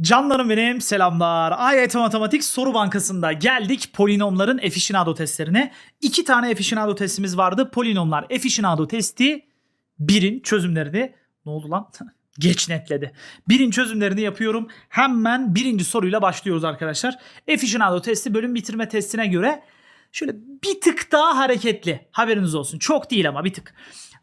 Canlarım benim selamlar. AYT Matematik Soru Bankası'nda geldik polinomların efişinado testlerine. İki tane efişinado testimiz vardı. Polinomlar efişinado testi birin çözümlerini ne oldu lan? Geç netledi. Birin çözümlerini yapıyorum. Hemen birinci soruyla başlıyoruz arkadaşlar. Efişinado testi bölüm bitirme testine göre şöyle bir tık daha hareketli. Haberiniz olsun. Çok değil ama bir tık.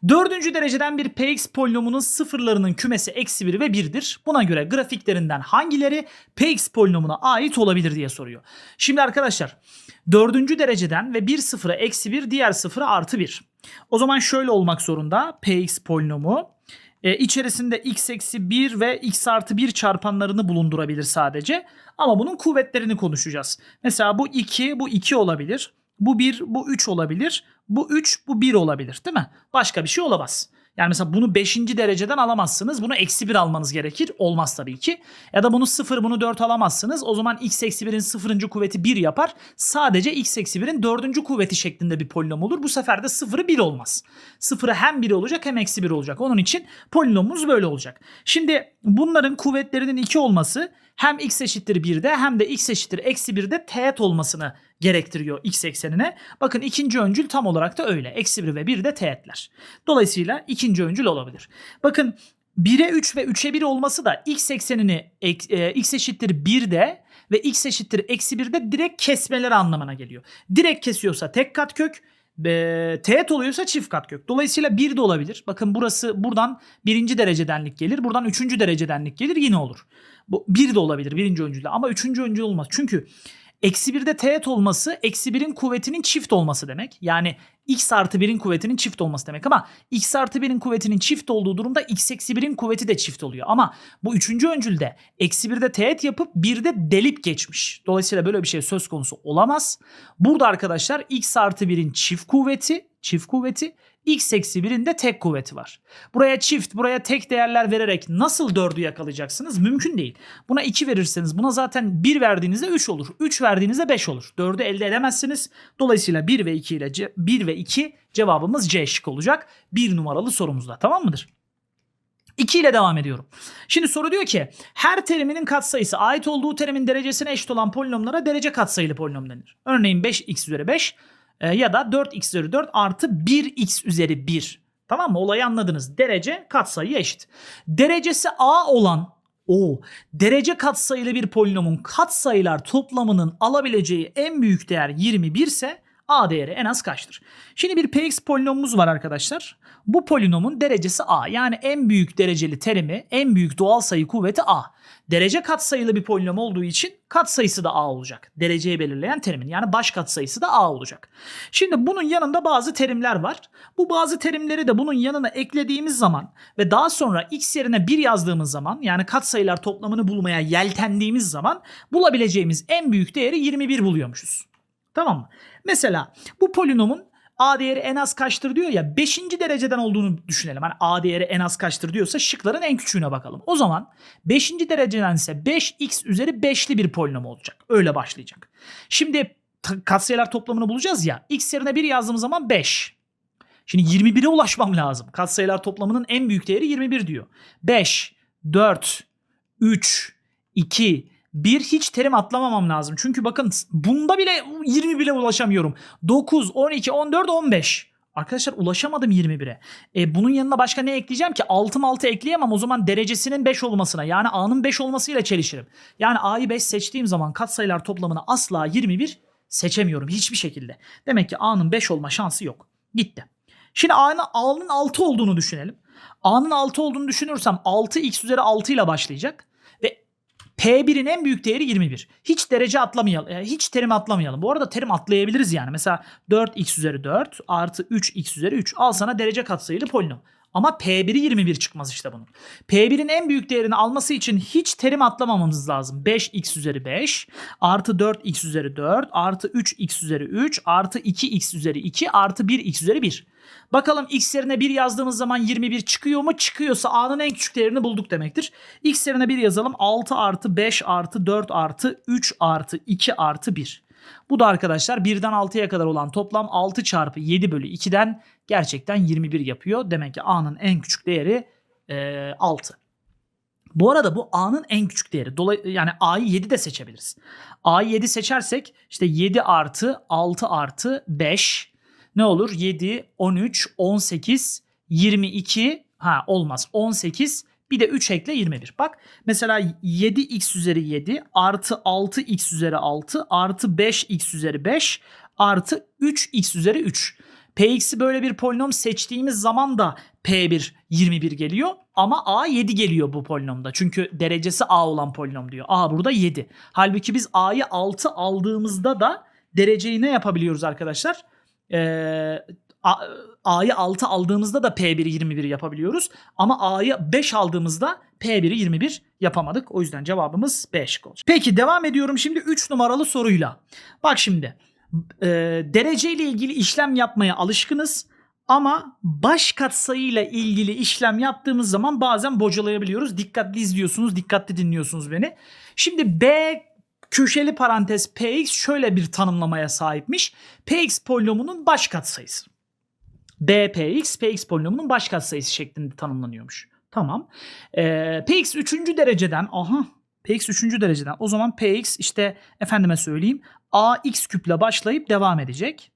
Dördüncü dereceden bir px polinomunun sıfırlarının kümesi eksi 1 ve 1'dir. Buna göre grafiklerinden hangileri px polinomuna ait olabilir diye soruyor. Şimdi arkadaşlar dördüncü dereceden ve bir sıfıra eksi 1 diğer sıfıra artı 1. O zaman şöyle olmak zorunda px polinomu e, içerisinde x eksi 1 ve x artı 1 çarpanlarını bulundurabilir sadece. Ama bunun kuvvetlerini konuşacağız. Mesela bu 2, bu 2 olabilir. Bu 1, bu 3 olabilir. Bu 3, bu 1 olabilir değil mi? Başka bir şey olamaz. Yani mesela bunu 5. dereceden alamazsınız. Bunu eksi 1 almanız gerekir. Olmaz tabii ki. Ya da bunu 0, bunu 4 alamazsınız. O zaman x eksi 1'in 0. kuvveti 1 yapar. Sadece x eksi 1'in 4. kuvveti şeklinde bir polinom olur. Bu sefer de 0'ı 1 olmaz. 0'ı hem 1 olacak hem eksi 1 olacak. Onun için polinomumuz böyle olacak. Şimdi bunların kuvvetlerinin 2 olması hem x eşittir 1'de hem de x eşittir eksi 1'de teğet olmasını gerektiriyor x eksenine. Bakın ikinci öncül tam olarak da öyle. Eksi 1 ve 1 de teğetler. Dolayısıyla ikinci öncül olabilir. Bakın 1'e 3 ve 3'e 1 olması da x eksenini e, x eşittir 1'de ve x eşittir eksi 1'de direkt kesmeleri anlamına geliyor. Direkt kesiyorsa tek kat kök, e, teğet oluyorsa çift kat kök. Dolayısıyla 1 de olabilir. Bakın burası buradan birinci derecedenlik gelir. Buradan üçüncü derecedenlik gelir yine olur. Bu 1 de olabilir birinci öncülde ama üçüncü öncül olmaz. Çünkü Eksi 1'de teğet olması eksi 1'in kuvvetinin çift olması demek. Yani x artı 1'in kuvvetinin çift olması demek ama x artı 1'in kuvvetinin çift olduğu durumda x eksi 1'in kuvveti de çift oluyor. Ama bu üçüncü öncülde eksi 1'de teğet yapıp 1'de delip geçmiş. Dolayısıyla böyle bir şey söz konusu olamaz. Burada arkadaşlar x artı 1'in çift kuvveti çift kuvveti x eksi 1'in de tek kuvveti var. Buraya çift, buraya tek değerler vererek nasıl 4'ü yakalayacaksınız? Mümkün değil. Buna 2 verirseniz buna zaten 1 verdiğinizde 3 olur. 3 verdiğinizde 5 olur. 4'ü elde edemezsiniz. Dolayısıyla 1 ve 2 ile 1 ve 2 cevabımız C şık olacak. 1 numaralı sorumuzda tamam mıdır? 2 ile devam ediyorum. Şimdi soru diyor ki her teriminin katsayısı ait olduğu terimin derecesine eşit olan polinomlara derece katsayılı polinom denir. Örneğin 5x üzeri 5 e, ya da 4x üzeri 4 artı 1x üzeri 1. Tamam mı? Olayı anladınız. Derece katsayıya eşit. Derecesi a olan o derece katsayılı bir polinomun katsayılar toplamının alabileceği en büyük değer 21 ise a değeri en az kaçtır? Şimdi bir px polinomumuz var arkadaşlar. Bu polinomun derecesi a. Yani en büyük dereceli terimi, en büyük doğal sayı kuvveti a. Derece katsayılı bir polinom olduğu için katsayısı da a olacak. Dereceyi belirleyen terimin yani baş katsayısı da a olacak. Şimdi bunun yanında bazı terimler var. Bu bazı terimleri de bunun yanına eklediğimiz zaman ve daha sonra x yerine 1 yazdığımız zaman yani katsayılar toplamını bulmaya yeltendiğimiz zaman bulabileceğimiz en büyük değeri 21 buluyormuşuz. Tamam mı? Mesela bu polinomun A değeri en az kaçtır diyor ya 5. dereceden olduğunu düşünelim. Hani A değeri en az kaçtır diyorsa şıkların en küçüğüne bakalım. O zaman 5. dereceden ise 5x üzeri 5'li bir polinom olacak. Öyle başlayacak. Şimdi katsayılar toplamını bulacağız ya. X yerine 1 yazdığım zaman 5. Şimdi 21'e ulaşmam lazım. Katsayılar toplamının en büyük değeri 21 diyor. 5, 4, 3, 2, bir hiç terim atlamamam lazım. Çünkü bakın bunda bile 20 bile ulaşamıyorum. 9, 12, 14, 15. Arkadaşlar ulaşamadım 21'e. E, bunun yanına başka ne ekleyeceğim ki? 6 6 ekleyemem. O zaman derecesinin 5 olmasına yani A'nın 5 olmasıyla çelişirim. Yani A'yı 5 seçtiğim zaman katsayılar toplamını asla 21 seçemiyorum hiçbir şekilde. Demek ki A'nın 5 olma şansı yok. Gitti. Şimdi A'nın A'nın 6 olduğunu düşünelim. A'nın 6 olduğunu düşünürsem 6x üzeri 6 ile başlayacak. P1'in en büyük değeri 21. Hiç derece atlamayalım. Yani hiç terim atlamayalım. Bu arada terim atlayabiliriz yani. Mesela 4x üzeri 4 artı 3x üzeri 3. Al sana derece katsayılı polinom. Ama P1'i 21 çıkmaz işte bunun. P1'in en büyük değerini alması için hiç terim atlamamamız lazım. 5x üzeri 5 artı 4x üzeri 4 artı 3x üzeri 3 artı 2x üzeri 2 artı 1x üzeri 1. Bakalım x yerine 1 yazdığımız zaman 21 çıkıyor mu? Çıkıyorsa a'nın en küçük değerini bulduk demektir. x yerine 1 yazalım. 6 artı 5 artı 4 artı 3 artı 2 artı 1. Bu da arkadaşlar 1'den 6'ya kadar olan toplam 6 çarpı 7 bölü 2'den gerçekten 21 yapıyor. Demek ki a'nın en küçük değeri e, 6. Bu arada bu a'nın en küçük değeri. Dolay yani a'yı 7 de seçebiliriz. a'yı 7 seçersek işte 7 artı 6 artı 5 ne olur? 7, 13, 18, 22 ha olmaz 18 bir de 3 ekle 21. Bak mesela 7x üzeri 7 artı 6x üzeri 6 artı 5x üzeri 5 artı 3x üzeri 3. Px'i böyle bir polinom seçtiğimiz zaman da P1 21 geliyor ama A 7 geliyor bu polinomda. Çünkü derecesi A olan polinom diyor. A burada 7. Halbuki biz A'yı 6 aldığımızda da dereceyi ne yapabiliyoruz arkadaşlar? Ee, A'yı 6 aldığımızda da P1'i 21 yapabiliyoruz. Ama A'yı 5 aldığımızda P1'i 21 yapamadık. O yüzden cevabımız B şıkkı olacak. Peki devam ediyorum şimdi 3 numaralı soruyla. Bak şimdi e, dereceyle ilgili işlem yapmaya alışkınız. Ama baş katsayıyla ilgili işlem yaptığımız zaman bazen bocalayabiliyoruz. Dikkatli izliyorsunuz, dikkatli dinliyorsunuz beni. Şimdi B köşeli parantez px şöyle bir tanımlamaya sahipmiş. px polinomunun baş katsayısı. Bpx px polinomunun baş katsayısı şeklinde tanımlanıyormuş. Tamam. Ee, px 3. dereceden aha px 3. dereceden o zaman px işte efendime söyleyeyim ax küple başlayıp devam edecek.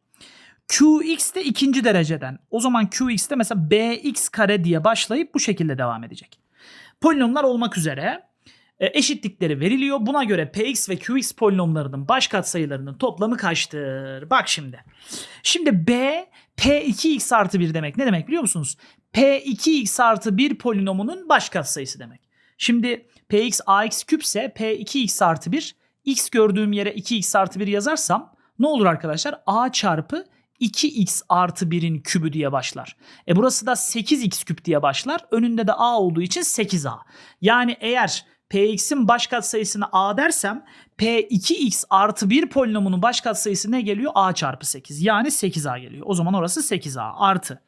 Qx de ikinci dereceden. O zaman Qx de mesela bx kare diye başlayıp bu şekilde devam edecek. Polinomlar olmak üzere e, eşitlikleri veriliyor. Buna göre px ve qx polinomlarının baş katsayılarının toplamı kaçtır? Bak şimdi. Şimdi b p2x artı 1 demek. Ne demek biliyor musunuz? p2x artı 1 polinomunun baş katsayısı demek. Şimdi px ax küpse p2x artı 1 x gördüğüm yere 2x artı 1 yazarsam ne olur arkadaşlar? a çarpı 2x artı 1'in kübü diye başlar. E burası da 8x küp diye başlar. Önünde de a olduğu için 8a. Yani eğer px'in baş katsayısını a dersem p2x artı 1 polinomunun baş katsayısı ne geliyor? a çarpı 8. Yani 8a geliyor. O zaman orası 8a artı.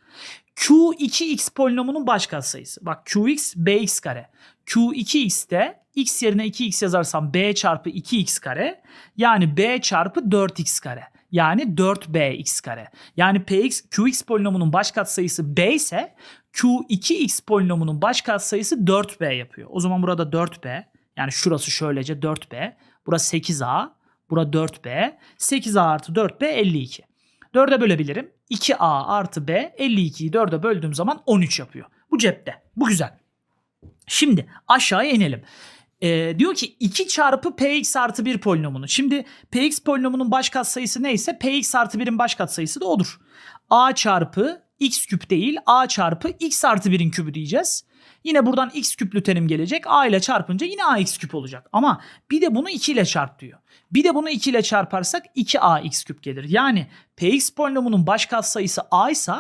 Q2x polinomunun baş katsayısı. Bak Qx bx kare. Q2x'te x yerine 2x yazarsam b çarpı 2x kare. Yani b çarpı 4x kare. Yani 4bx kare. Yani px qx polinomunun baş katsayısı b ise q2x polinomunun baş katsayısı 4b yapıyor. O zaman burada 4b yani şurası şöylece 4b. Burası 8a. Bura 4b. 8a artı 4b 52. 4'e bölebilirim. 2a artı b 52'yi 4'e böldüğüm zaman 13 yapıyor. Bu cepte. Bu güzel. Şimdi aşağıya inelim. Ee, diyor ki 2 çarpı px artı 1 polinomunu. Şimdi px polinomunun baş katsayısı neyse px artı 1'in baş katsayısı da odur. a çarpı x küp değil a çarpı x artı 1'in kübü diyeceğiz. Yine buradan x küplü terim gelecek. A ile çarpınca yine ax küp olacak. Ama bir de bunu 2 ile çarp diyor. Bir de bunu 2 ile çarparsak 2ax küp gelir. Yani px polinomunun baş katsayısı a ise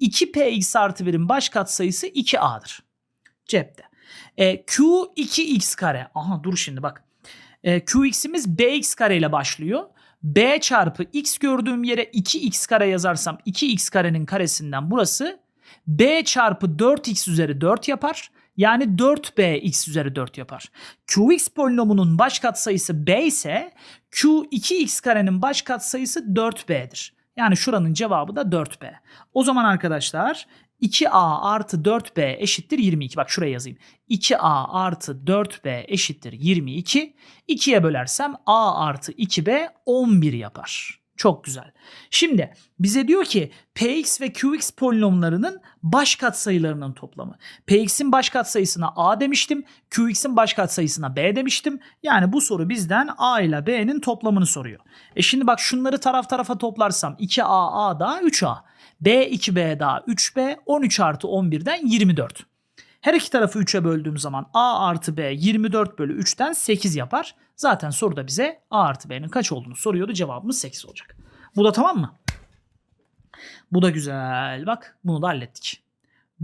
2px artı 1'in baş katsayısı 2a'dır. Cepte. E, Q2x kare. Aha dur şimdi bak. E, Qx'imiz bx kare ile başlıyor. B çarpı x gördüğüm yere 2x kare yazarsam 2x karenin karesinden burası b çarpı 4x üzeri 4 yapar. Yani 4b x üzeri 4 yapar. Qx polinomunun baş katsayısı b ise Q2x karenin baş katsayısı 4b'dir. Yani şuranın cevabı da 4b. O zaman arkadaşlar 2a artı 4b eşittir 22. Bak şuraya yazayım. 2a artı 4b eşittir 22. 2'ye bölersem a artı 2b 11 yapar. Çok güzel. Şimdi bize diyor ki px ve qx polinomlarının baş katsayılarının toplamı. px'in baş katsayısına a demiştim. qx'in baş katsayısına b demiştim. Yani bu soru bizden a ile b'nin toplamını soruyor. E şimdi bak şunları taraf tarafa toplarsam 2a a daha 3a. B 2b daha 3b 13 artı 11'den 24. Her iki tarafı 3'e böldüğüm zaman a artı b 24 bölü 3'ten 8 yapar. Zaten soruda bize a artı b'nin kaç olduğunu soruyordu. Cevabımız 8 olacak. Bu da tamam mı? Bu da güzel. Bak bunu da hallettik.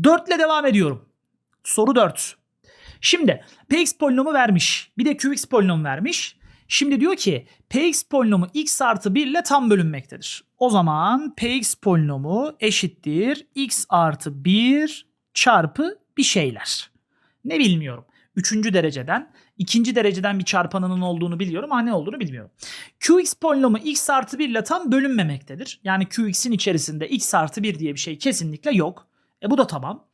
4 ile devam ediyorum. Soru 4. Şimdi px polinomu vermiş. Bir de qx polinomu vermiş. Şimdi diyor ki px polinomu x artı 1 ile tam bölünmektedir. O zaman px polinomu eşittir x artı 1 çarpı bir şeyler. Ne bilmiyorum. Üçüncü dereceden, ikinci dereceden bir çarpanının olduğunu biliyorum ama ne olduğunu bilmiyorum. Qx polinomu x artı 1 ile tam bölünmemektedir. Yani Qx'in içerisinde x artı 1 diye bir şey kesinlikle yok. E bu da tamam.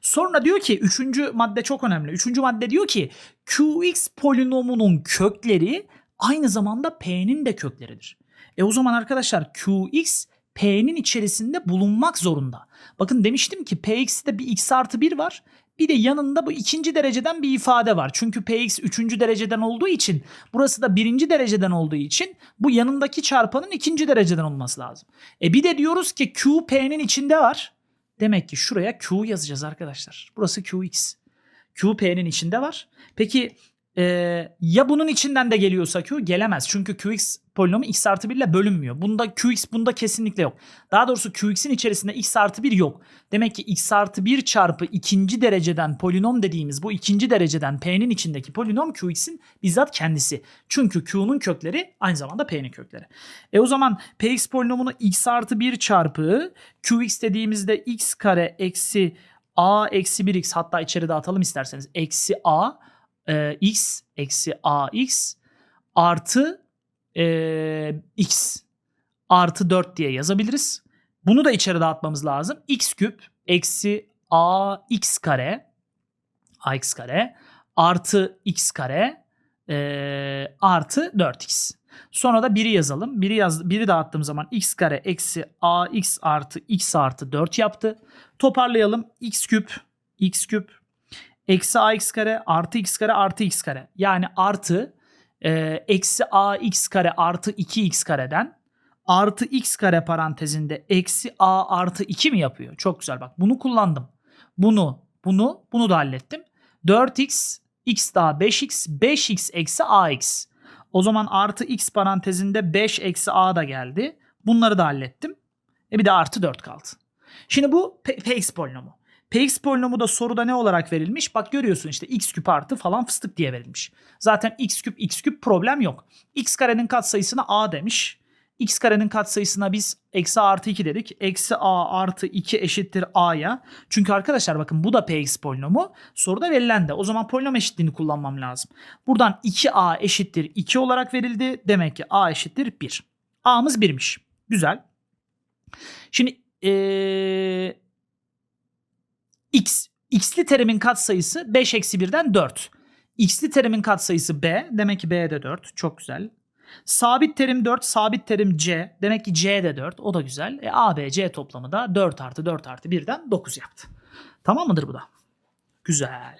Sonra diyor ki üçüncü madde çok önemli. Üçüncü madde diyor ki Qx polinomunun kökleri aynı zamanda P'nin de kökleridir. E o zaman arkadaşlar Qx P'nin içerisinde bulunmak zorunda. Bakın demiştim ki Px'te bir x artı 1 var. Bir de yanında bu ikinci dereceden bir ifade var. Çünkü Px üçüncü dereceden olduğu için burası da birinci dereceden olduğu için bu yanındaki çarpanın ikinci dereceden olması lazım. E bir de diyoruz ki Q P'nin içinde var. Demek ki şuraya Q yazacağız arkadaşlar. Burası Qx. Q P'nin içinde var. Peki e, ya bunun içinden de geliyorsa Q gelemez. Çünkü Qx polinomu x artı 1 ile bölünmüyor. Bunda Qx bunda kesinlikle yok. Daha doğrusu Qx'in içerisinde x artı 1 yok. Demek ki x artı 1 çarpı ikinci dereceden polinom dediğimiz bu ikinci dereceden P'nin içindeki polinom Qx'in bizzat kendisi. Çünkü Q'nun kökleri aynı zamanda P'nin kökleri. E o zaman Px polinomunu x artı 1 çarpı Qx dediğimizde x kare eksi a eksi 1x hatta içeri dağıtalım isterseniz. Eksi a e, x eksi ax artı e, x artı 4 diye yazabiliriz. Bunu da içeri dağıtmamız lazım. x küp eksi ax kare ax kare artı x kare e, artı 4x. Sonra da 1'i yazalım. 1'i yaz, 1'i dağıttığım zaman x kare eksi ax artı x artı 4 yaptı. Toparlayalım. x küp x küp eksi ax kare artı x kare artı x kare. Yani artı e, eksi ax kare artı 2x kareden artı x kare parantezinde eksi a artı 2 mi yapıyor? Çok güzel bak bunu kullandım. Bunu, bunu, bunu da hallettim. 4x, x daha 5x, 5x eksi ax. O zaman artı x parantezinde 5 eksi a da geldi. Bunları da hallettim. E bir de artı 4 kaldı. Şimdi bu P- Px polinomu. Px polinomu da soruda ne olarak verilmiş? Bak görüyorsun işte x küp artı falan fıstık diye verilmiş. Zaten x küp x küp problem yok. x karenin katsayısına a demiş. x karenin katsayısına biz eksi a artı 2 dedik. Eksi a artı 2 eşittir a'ya. Çünkü arkadaşlar bakın bu da px polinomu. Soruda verilen de. O zaman polinom eşitliğini kullanmam lazım. Buradan 2a eşittir 2 olarak verildi. Demek ki a eşittir 1. a'mız 1'miş. Güzel. Şimdi ee, x x'li terimin katsayısı 5 eksi 1'den 4. x'li terimin katsayısı b. Demek ki b de 4. Çok güzel. Sabit terim 4, sabit terim c. Demek ki c de 4. O da güzel. E, a, b, c toplamı da 4 artı 4 artı 1'den 9 yaptı. Tamam mıdır bu da? Güzel.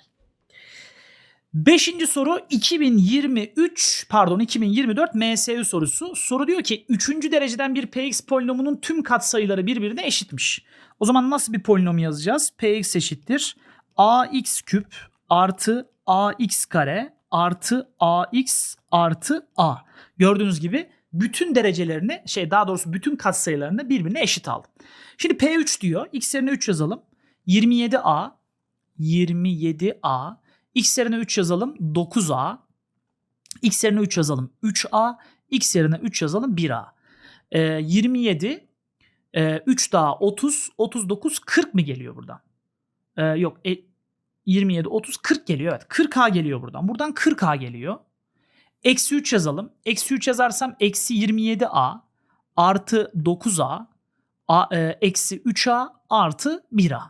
Beşinci soru 2023 pardon 2024 MSU sorusu. Soru diyor ki 3. dereceden bir px polinomunun tüm katsayıları birbirine eşitmiş. O zaman nasıl bir polinom yazacağız? px eşittir ax küp artı ax kare artı ax artı a. Gördüğünüz gibi bütün derecelerini şey daha doğrusu bütün katsayılarını birbirine eşit aldım. Şimdi p3 diyor. x yerine 3 yazalım. 27a 27a X yerine 3 yazalım 9A. X yerine 3 yazalım 3A. X yerine 3 yazalım 1A. Ee, 27 e, 3 daha 30 39 40 mı geliyor buradan? Ee, yok e, 27 30 40 geliyor evet 40A geliyor buradan. Buradan 40A geliyor. Eksi 3 yazalım. Eksi 3 yazarsam eksi 27A artı 9A a, e, eksi 3A artı 1A.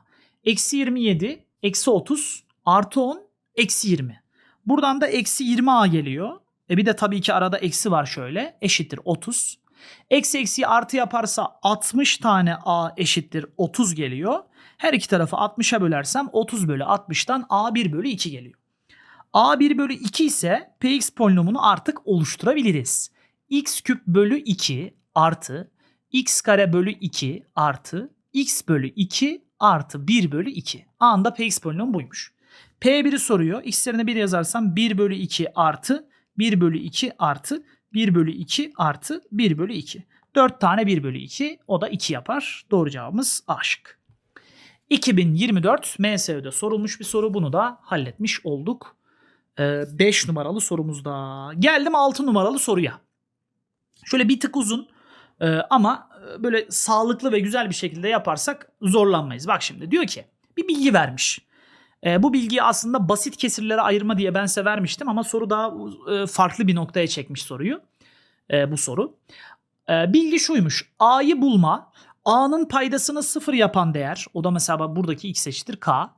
Eksi 27 eksi 30 artı 10 eksi 20. Buradan da eksi 20a geliyor. E bir de tabii ki arada eksi var şöyle. Eşittir 30. Eksi eksiyi artı yaparsa 60 tane a eşittir 30 geliyor. Her iki tarafı 60'a bölersem 30 bölü 60'tan a1 bölü 2 geliyor. a1 bölü 2 ise px polinomunu artık oluşturabiliriz. x küp bölü 2 artı x kare bölü 2 artı x bölü 2 artı 1 bölü 2. A'nda px polinomu buymuş. P1'i soruyor. X yerine 1 yazarsam 1 bölü 2 artı 1 bölü 2 artı 1 bölü 2 artı 1 bölü 2. 4 tane 1 bölü 2 o da 2 yapar. Doğru cevabımız A şık. 2024 MSÖ'de sorulmuş bir soru. Bunu da halletmiş olduk. 5 ee, numaralı sorumuzda. Geldim 6 numaralı soruya. Şöyle bir tık uzun e, ama böyle sağlıklı ve güzel bir şekilde yaparsak zorlanmayız. Bak şimdi diyor ki bir bilgi vermiş. E, bu bilgiyi aslında basit kesirlere ayırma diye ben severmiştim ama soru daha e, farklı bir noktaya çekmiş soruyu. E, bu soru. E, bilgi şuymuş. A'yı bulma, A'nın paydasını sıfır yapan değer o da mesela buradaki x eşittir k.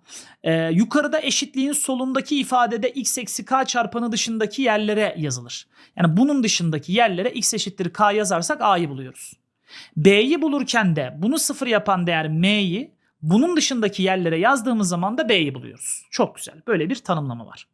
Ee, yukarıda eşitliğin solundaki ifadede x eksi k çarpanı dışındaki yerlere yazılır. Yani bunun dışındaki yerlere x eşittir k yazarsak A'yı buluyoruz. B'yi bulurken de bunu sıfır yapan değer M'yi bunun dışındaki yerlere yazdığımız zaman da B'yi buluyoruz. Çok güzel. Böyle bir tanımlama var.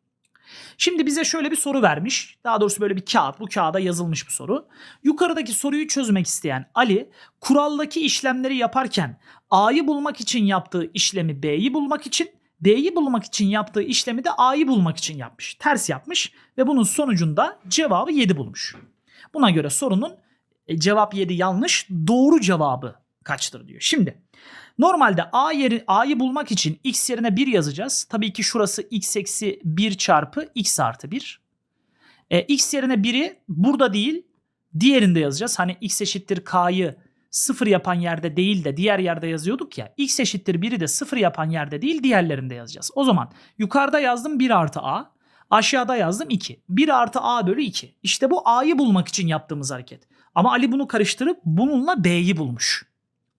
Şimdi bize şöyle bir soru vermiş. Daha doğrusu böyle bir kağıt. Bu kağıda yazılmış bu soru. Yukarıdaki soruyu çözmek isteyen Ali kuraldaki işlemleri yaparken A'yı bulmak için yaptığı işlemi B'yi bulmak için, B'yi bulmak için yaptığı işlemi de A'yı bulmak için yapmış. Ters yapmış ve bunun sonucunda cevabı 7 bulmuş. Buna göre sorunun e, cevap 7 yanlış, doğru cevabı kaçtır diyor. Şimdi Normalde A yeri A'yı bulmak için x yerine 1 yazacağız. Tabii ki şurası x eksi 1 çarpı x artı 1. E, x yerine 1'i burada değil diğerinde yazacağız. Hani x eşittir k'yı 0 yapan yerde değil de diğer yerde yazıyorduk ya. x eşittir 1'i de 0 yapan yerde değil diğerlerinde yazacağız. O zaman yukarıda yazdım 1 artı a. Aşağıda yazdım 2. 1 artı a bölü 2. İşte bu a'yı bulmak için yaptığımız hareket. Ama Ali bunu karıştırıp bununla b'yi bulmuş.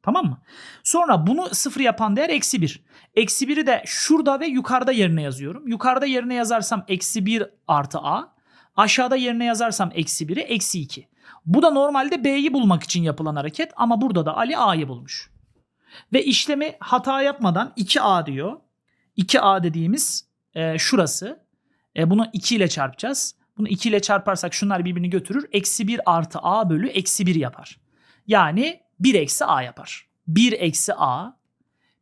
Tamam mı? Sonra bunu sıfır yapan değer eksi 1. Eksi 1'i de şurada ve yukarıda yerine yazıyorum. Yukarıda yerine yazarsam eksi 1 artı a. Aşağıda yerine yazarsam eksi 1'i eksi 2. Bu da normalde b'yi bulmak için yapılan hareket ama burada da Ali a'yı bulmuş. Ve işlemi hata yapmadan 2a diyor. 2a dediğimiz e, şurası. E, bunu 2 ile çarpacağız. Bunu 2 ile çarparsak şunlar birbirini götürür. Eksi 1 artı a bölü eksi 1 yapar. Yani 1 eksi a yapar. 1 eksi a.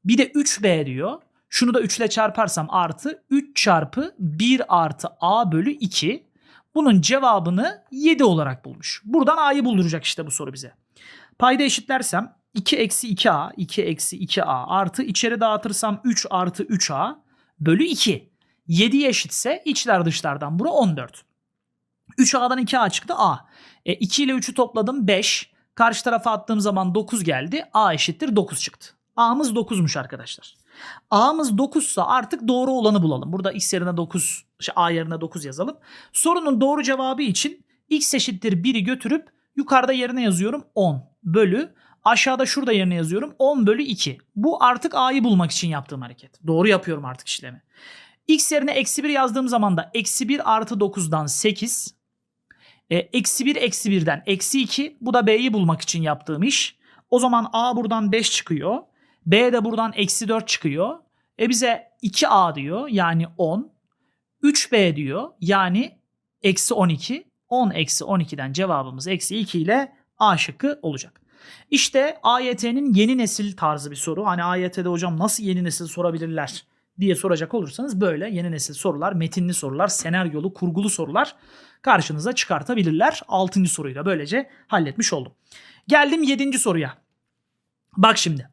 Bir de 3b diyor. Şunu da 3 ile çarparsam artı 3 çarpı 1 artı a bölü 2. Bunun cevabını 7 olarak bulmuş. Buradan a'yı bulduracak işte bu soru bize. Payda eşitlersem 2 eksi 2a, 2 eksi 2a artı içeri dağıtırsam 3 artı 3a bölü 2. 7 eşitse içler dışlardan bura 14. 3a'dan 2a çıktı a. E, 2 ile 3'ü topladım 5. Karşı tarafa attığım zaman 9 geldi. A eşittir 9 çıktı. A'mız 9'muş arkadaşlar. A'mız 9 ise artık doğru olanı bulalım. Burada x yerine 9, şey A yerine 9 yazalım. Sorunun doğru cevabı için x eşittir 1'i götürüp yukarıda yerine yazıyorum 10 bölü. Aşağıda şurada yerine yazıyorum 10 bölü 2. Bu artık A'yı bulmak için yaptığım hareket. Doğru yapıyorum artık işlemi. X yerine eksi 1 yazdığım zaman da eksi 1 artı 9'dan 8 e, eksi 1 eksi 1'den eksi 2. Bu da B'yi bulmak için yaptığım iş. O zaman A buradan 5 çıkıyor. B de buradan eksi 4 çıkıyor. E bize 2A diyor yani 10. 3B diyor yani eksi 12. 10 eksi 12'den cevabımız eksi 2 ile A şıkkı olacak. İşte AYT'nin yeni nesil tarzı bir soru. Hani AYT'de hocam nasıl yeni nesil sorabilirler diye soracak olursanız böyle yeni nesil sorular, metinli sorular, senaryolu, kurgulu sorular karşınıza çıkartabilirler. 6. soruyu da böylece halletmiş oldum. Geldim 7. soruya. Bak şimdi.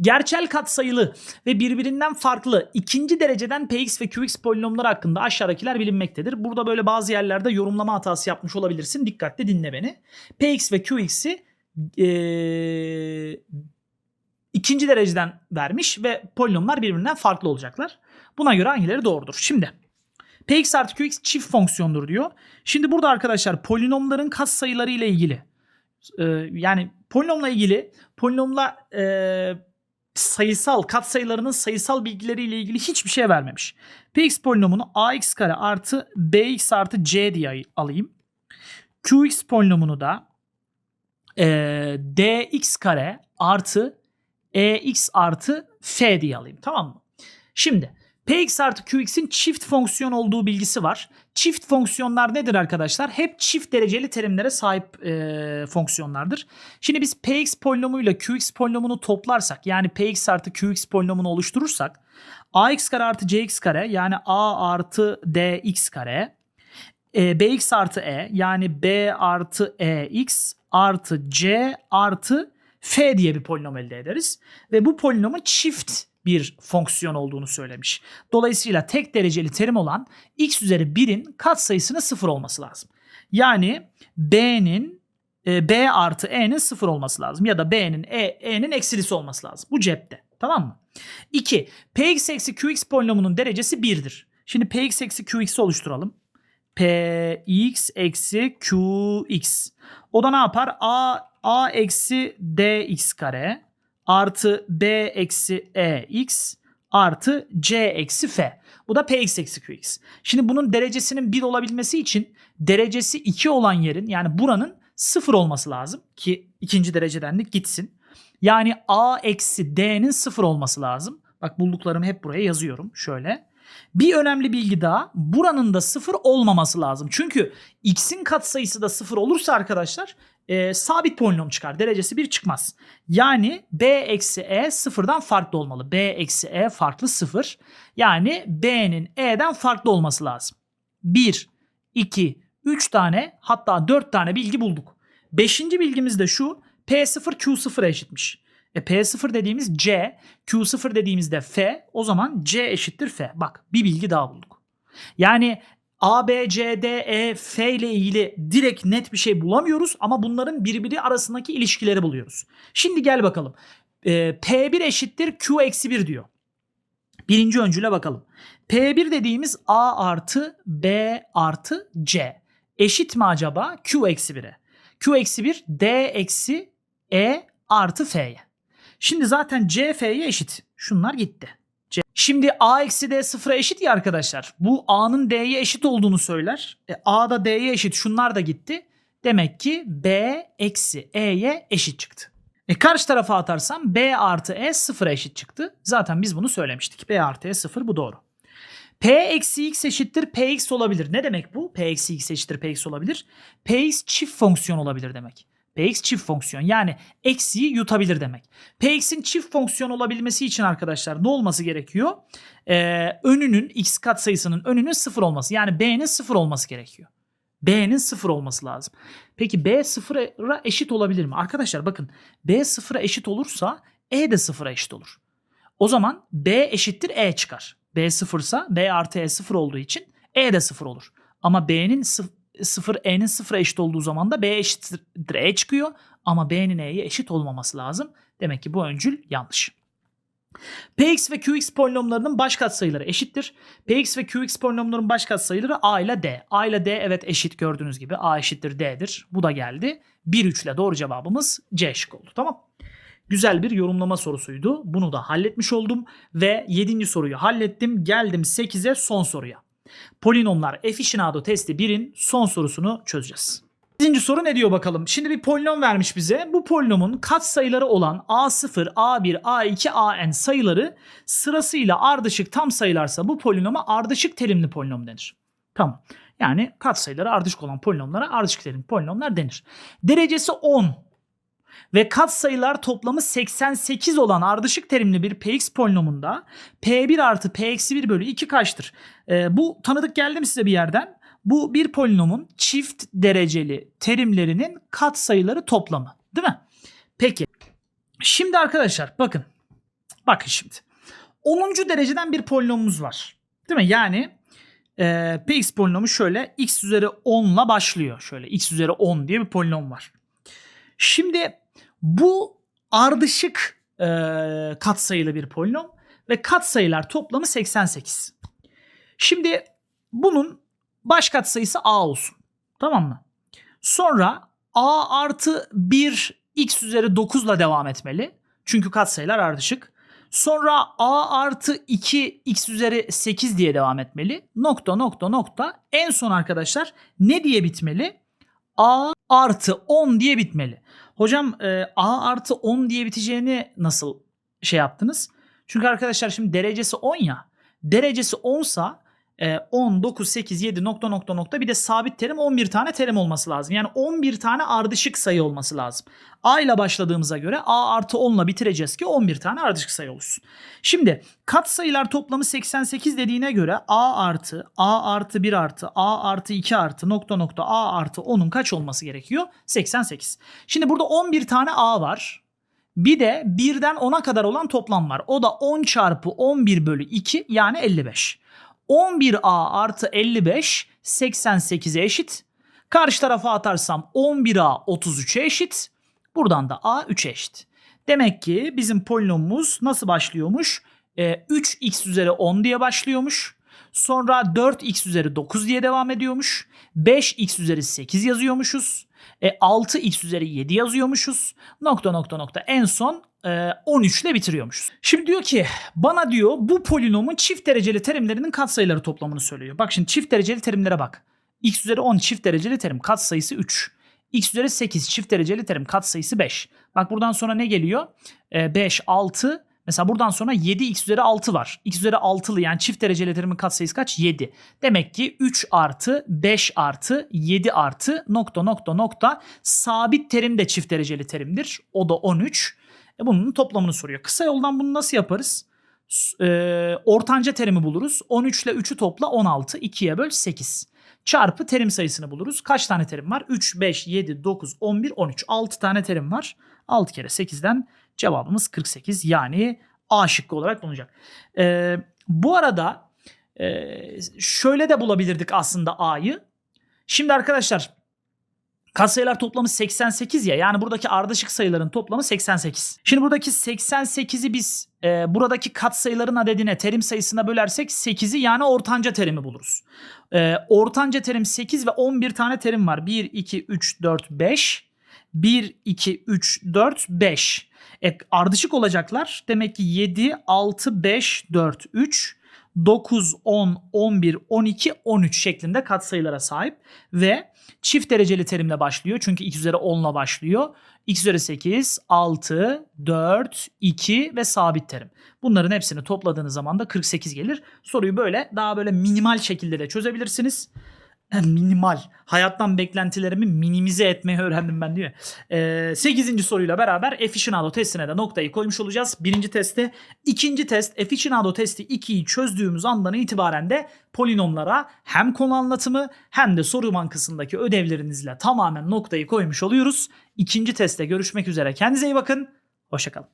Gerçel katsayılı ve birbirinden farklı ikinci dereceden px ve qx polinomları hakkında aşağıdakiler bilinmektedir. Burada böyle bazı yerlerde yorumlama hatası yapmış olabilirsin. Dikkatli dinle beni. px ve qx'i ee, ikinci dereceden vermiş ve polinomlar birbirinden farklı olacaklar. Buna göre hangileri doğrudur? Şimdi Px artı Qx çift fonksiyondur diyor. Şimdi burada arkadaşlar polinomların katsayıları ile ilgili e, yani polinomla ilgili polinomla e, sayısal katsayılarının sayısal bilgileri ile ilgili hiçbir şey vermemiş. Px polinomunu ax kare artı bx artı c diye alayım. Qx polinomunu da e, dx kare artı ex artı f diye alayım tamam mı? Şimdi Px artı Qx'in çift fonksiyon olduğu bilgisi var. Çift fonksiyonlar nedir arkadaşlar? Hep çift dereceli terimlere sahip e, fonksiyonlardır. Şimdi biz Px polinomuyla Qx polinomunu toplarsak yani Px artı Qx polinomunu oluşturursak ax kare artı cx kare yani a artı dx kare e, bx artı e yani b artı ex artı c artı f diye bir polinom elde ederiz. Ve bu polinomu çift bir fonksiyon olduğunu söylemiş. Dolayısıyla tek dereceli terim olan x üzeri 1'in katsayısının 0 olması lazım. Yani b'nin e, b artı e'nin 0 olması lazım. Ya da b'nin e, e'nin eksilisi olması lazım. Bu cepte. Tamam mı? 2. px eksi qx polinomunun derecesi 1'dir. Şimdi px eksi qx'i oluşturalım. px eksi qx. O da ne yapar? a a eksi dx kare artı b eksi e x artı c eksi f. Bu da px eksi qx. Şimdi bunun derecesinin 1 olabilmesi için derecesi 2 olan yerin yani buranın 0 olması lazım ki ikinci dereceden de gitsin. Yani a eksi d'nin 0 olması lazım. Bak bulduklarımı hep buraya yazıyorum şöyle. Bir önemli bilgi daha buranın da 0 olmaması lazım. Çünkü x'in katsayısı da 0 olursa arkadaşlar e, sabit polinom çıkar. Derecesi 1 çıkmaz. Yani b eksi e sıfırdan farklı olmalı. b eksi e farklı 0. Yani b'nin e'den farklı olması lazım. 1, 2, 3 tane hatta 4 tane bilgi bulduk. Beşinci bilgimiz de şu. P0 Q0'a eşitmiş. E P0 dediğimiz C, Q0 dediğimizde F. O zaman C eşittir F. Bak bir bilgi daha bulduk. Yani A, B, C, D, E, F ile ilgili direkt net bir şey bulamıyoruz ama bunların birbiri arasındaki ilişkileri buluyoruz. Şimdi gel bakalım. E, P1 eşittir Q eksi 1 diyor. Birinci öncüle bakalım. P1 dediğimiz A artı B artı C. Eşit mi acaba Q eksi 1'e? Q eksi 1 D eksi E artı F'ye. Şimdi zaten C F'ye eşit. Şunlar gitti. Şimdi A eksi D sıfıra eşit ya arkadaşlar. Bu A'nın D'ye eşit olduğunu söyler. E, A da D'ye eşit. Şunlar da gitti. Demek ki B eksi E'ye eşit çıktı. E karşı tarafa atarsam B artı E sıfıra eşit çıktı. Zaten biz bunu söylemiştik. B artı E sıfır bu doğru. P eksi x eşittir Px olabilir. Ne demek bu? P eksi x eşittir Px olabilir. Px çift fonksiyon olabilir demek. Px çift fonksiyon yani eksiyi yutabilir demek. Px'in çift fonksiyon olabilmesi için arkadaşlar ne olması gerekiyor? Ee, önünün x katsayısının önünün sıfır olması yani b'nin sıfır olması gerekiyor. B'nin sıfır olması lazım. Peki B sıfıra eşit olabilir mi? Arkadaşlar bakın B sıfıra eşit olursa E de sıfıra eşit olur. O zaman B eşittir E çıkar. B sıfırsa B artı E sıfır olduğu için E de sıfır olur. Ama B'nin sıfır E'nin sıfıra eşit olduğu zaman da B eşittir E çıkıyor. Ama B'nin E'ye eşit olmaması lazım. Demek ki bu öncül yanlış. Px ve Qx polinomlarının baş katsayıları eşittir. Px ve Qx polinomlarının baş katsayıları a ile d. a ile d evet eşit gördüğünüz gibi a eşittir d'dir. Bu da geldi. 1 3 ile doğru cevabımız C şık oldu. Tamam. Güzel bir yorumlama sorusuydu. Bunu da halletmiş oldum ve 7. soruyu hallettim. Geldim 8'e son soruya. Polinomlar Efficinato testi 1'in son sorusunu çözeceğiz. 8. soru ne diyor bakalım? Şimdi bir polinom vermiş bize. Bu polinomun katsayıları olan A0, A1, A2, AN sayıları sırasıyla ardışık tam sayılarsa bu polinoma ardışık terimli polinom denir. Tamam. Yani katsayıları ardışık olan polinomlara ardışık terimli polinomlar denir. Derecesi 10 ve katsayılar toplamı 88 olan ardışık terimli bir px polinomunda p1 artı p-1 bölü 2 kaçtır? Ee, bu tanıdık geldi mi size bir yerden? Bu bir polinomun çift dereceli terimlerinin katsayıları toplamı. Değil mi? Peki. Şimdi arkadaşlar bakın. Bakın şimdi. 10. dereceden bir polinomumuz var. Değil mi? Yani e, px polinomu şöyle x üzeri 10 ile başlıyor. Şöyle x üzeri 10 diye bir polinom var. Şimdi bu ardışık e, katsayılı bir polinom ve katsayılar toplamı 88. Şimdi bunun baş katsayısı a olsun. Tamam mı? Sonra a artı 1 x üzeri 9 ile devam etmeli. Çünkü katsayılar ardışık. Sonra a artı 2 x üzeri 8 diye devam etmeli. Nokta nokta nokta. En son arkadaşlar ne diye bitmeli? a artı 10 diye bitmeli. Hocam e, a artı 10 diye biteceğini nasıl şey yaptınız? Çünkü arkadaşlar şimdi derecesi 10 ya. Derecesi 10 sa 10, 9, 8, 7 nokta nokta nokta bir de sabit terim 11 tane terim olması lazım. Yani 11 tane ardışık sayı olması lazım. A ile başladığımıza göre A artı 10 ile bitireceğiz ki 11 tane ardışık sayı olsun. Şimdi kat sayılar toplamı 88 dediğine göre A artı, A artı 1 artı, A artı 2 artı nokta nokta A artı 10'un kaç olması gerekiyor? 88. Şimdi burada 11 tane A var. Bir de 1'den 10'a kadar olan toplam var. O da 10 çarpı 11 bölü 2 yani 55. 11A artı 55 88'e eşit. Karşı tarafa atarsam 11A 33'e eşit. Buradan da A 3'e eşit. Demek ki bizim polinomumuz nasıl başlıyormuş? Ee, 3x üzeri 10 diye başlıyormuş. Sonra 4x üzeri 9 diye devam ediyormuş. 5x üzeri 8 yazıyormuşuz. E, 6x üzeri 7 yazıyormuşuz. Nokta nokta nokta en son e, 13 ile bitiriyormuşuz. Şimdi diyor ki bana diyor bu polinomun çift dereceli terimlerinin katsayıları toplamını söylüyor. Bak şimdi çift dereceli terimlere bak. x üzeri 10 çift dereceli terim katsayısı 3. x üzeri 8 çift dereceli terim katsayısı 5. Bak buradan sonra ne geliyor? E, 5, 6 Mesela buradan sonra 7x üzeri 6 var. x üzeri 6'lı yani çift dereceli terimin katsayısı kaç? 7. Demek ki 3 artı 5 artı 7 artı nokta nokta nokta sabit terim de çift dereceli terimdir. O da 13. E bunun toplamını soruyor. Kısa yoldan bunu nasıl yaparız? E, ortanca terimi buluruz. 13 ile 3'ü topla 16. 2'ye böl 8. Çarpı terim sayısını buluruz. Kaç tane terim var? 3, 5, 7, 9, 11, 13. 6 tane terim var. 6 kere 8'den cevabımız 48. Yani A şıkkı olarak bulunacak. E, bu arada e, şöyle de bulabilirdik aslında A'yı. Şimdi arkadaşlar katsayılar toplamı 88 ya. Yani buradaki ardışık sayıların toplamı 88. Şimdi buradaki 88'i biz e, buradaki katsayıların adedine terim sayısına bölersek 8'i yani ortanca terimi buluruz. E, ortanca terim 8 ve 11 tane terim var. 1, 2, 3, 4, 5. 1, 2, 3, 4, 5. E, ardışık olacaklar. Demek ki 7, 6, 5, 4, 3, 9, 10, 11, 12, 13 şeklinde katsayılara sahip ve çift dereceli terimle başlıyor. Çünkü x üzeri 10 ile başlıyor. x üzeri 8, 6, 4, 2 ve sabit terim. Bunların hepsini topladığınız zaman da 48 gelir. Soruyu böyle daha böyle minimal şekilde de çözebilirsiniz. Minimal. Hayattan beklentilerimi minimize etmeyi öğrendim ben diyor. Ee, 8. soruyla beraber Efficienado testine de noktayı koymuş olacağız. Birinci testte. ikinci test Efficienado testi 2'yi çözdüğümüz andan itibaren de polinomlara hem konu anlatımı hem de soru bankasındaki ödevlerinizle tamamen noktayı koymuş oluyoruz. İkinci testte görüşmek üzere. Kendinize iyi bakın. Hoşçakalın.